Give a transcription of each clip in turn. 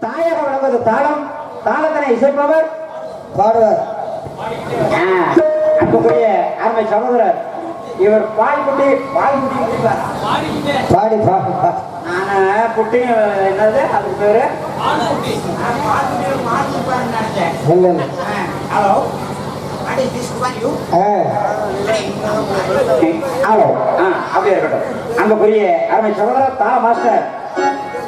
தாயக வழங்குவது தாளம். தாளத்தினை இசைப்பவர் பாடுவார். ஆ, அன்புக்குரிய அருமை சகோதரர் இவர் பாய்குட்டி பாய்குட்டி குடிப்பார். பாடி பாடி நானு குட்டி என்னது? அதுக்கு பேரு? ஹலோ. ஹலோ. ஆ அப்படியே இருக்கட்டும். அன்புக்குரிய அருமை சகோதரர் தாள மாஸ்டர்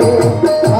Oh,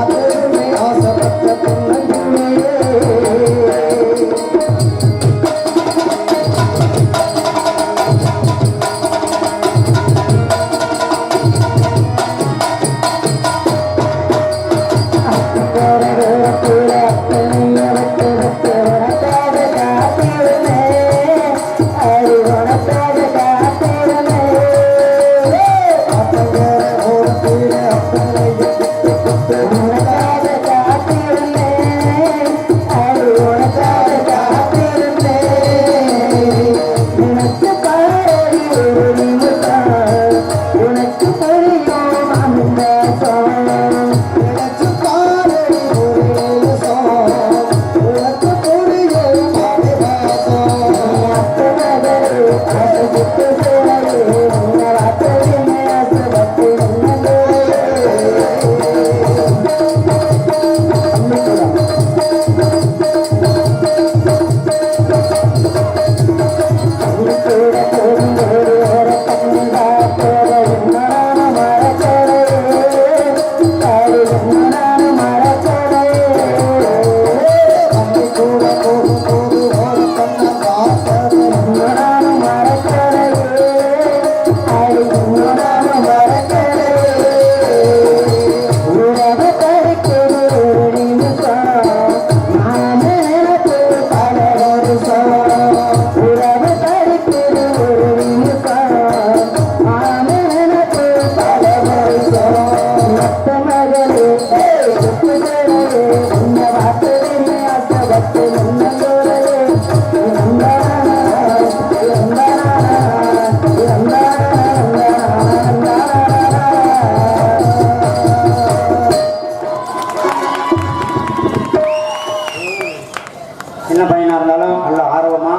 சின்ன பையனா இருந்தாலும் நல்ல ஆர்வமா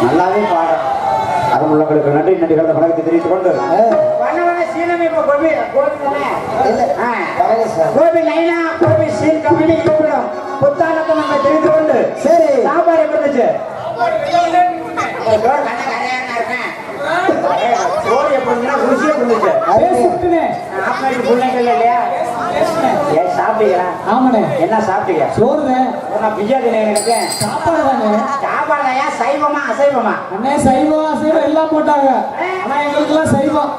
நல்லாவே பாட அருமுள்ளங்களுக்கு நன்றி. நன்றிகள் வணக்கத்தை தெரிவித்துக் கொண்டு இல்ல. பழகு sir. Gopi Naina Gopi seal company இருப்பிடம் புத்தானத்தை நம்ம தெரிந்து கொண்டு சரி. சாப்பாடு இருந்துச்சு? என்ன சாப்பிட்டீங்க சோறுண்ணே நான் பிஜாதி நினைக்கிறேன் சாப்பாடு தானே சாப்பாடையா சைவமா அசைவமா அண்ணே சைவம் அசைவம் எல்லாம் போட்டாங்க. ஆனா எங்களுக்கெல்லாம் சைவம்.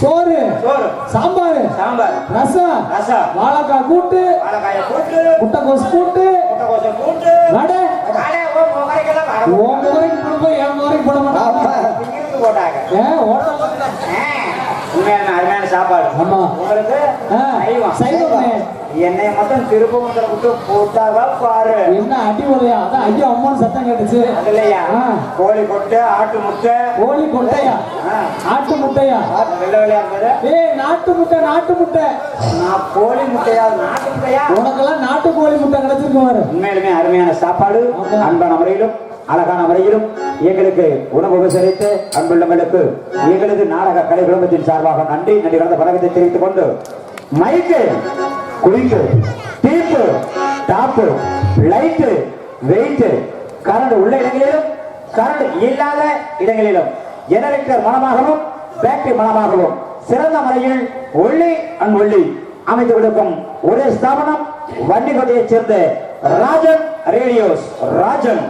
சோறு. சோறு சாம்பார். சாம்பார் ரசம். ரசம் வாழைக்காய் கூட்டு. வாழைக்காய கூட்டு. முட்டைக்கோஸ் கூட்டு முட்டைக்கோசை கூட்டு வடை வடை, ஓ, முகரைக்கெல்லாம் வடை உண்மையான அருமையான சாப்பாடு. உங்களுக்கு. என்னை மட்டும் திருப்பமுத்திர விட்டு போட்டாவா பாரு என்ன அடி உதையா அதான் ஐயோ அம்மான்னு சத்தம் கேட்டுச்சு. அது இல்லையா ஆ. கோழி கொட்டு ஆட்டு முட்டை. கோழி கொட்டையா? ஆட்டு முட்டையா? வெள்ளை வெள்ளையா இருந்தது. ஏய் நாட்டு முட்டை நாட்டு முட்டை. நான் கோழி முட்டையா? நாட்டு முட்டையா? உனக்கெல்லாம் நாட்டு கோழி முட்டை கிடைச்சிருக்கு உண்மையிலுமே அருமையான சாப்பாடு. அன்பான முறையிலும் அழகான முறையிலும். எங்களுக்கு உணவு உபசரித்து அன்புள்ளவர்களுக்கு எங்களது நாடக கலை குடும்பத்தின் சார்பாக நன்றி நன்றி கலந்த பழக்கத்தை தெரிவித்துக் கொண்டு மைக்கு குளிக்கு deep top light weight current உள்ள இடங்களிலும் கரண்ட் இல்லாத இடங்களிலும் ஜெனரேட்டர் மனமாகவும் பேட்டரி மனமாகவும் சிறந்த முறையில் ஒள்ளி அண்ட் ஒள்ளி அமைத்து கொடுக்கும் ஒரே ஸ்தாபனம் வண்டிகோட்டையைச் சேர்ந்த ராஜன் ரேடியோஸ். ராஜன்.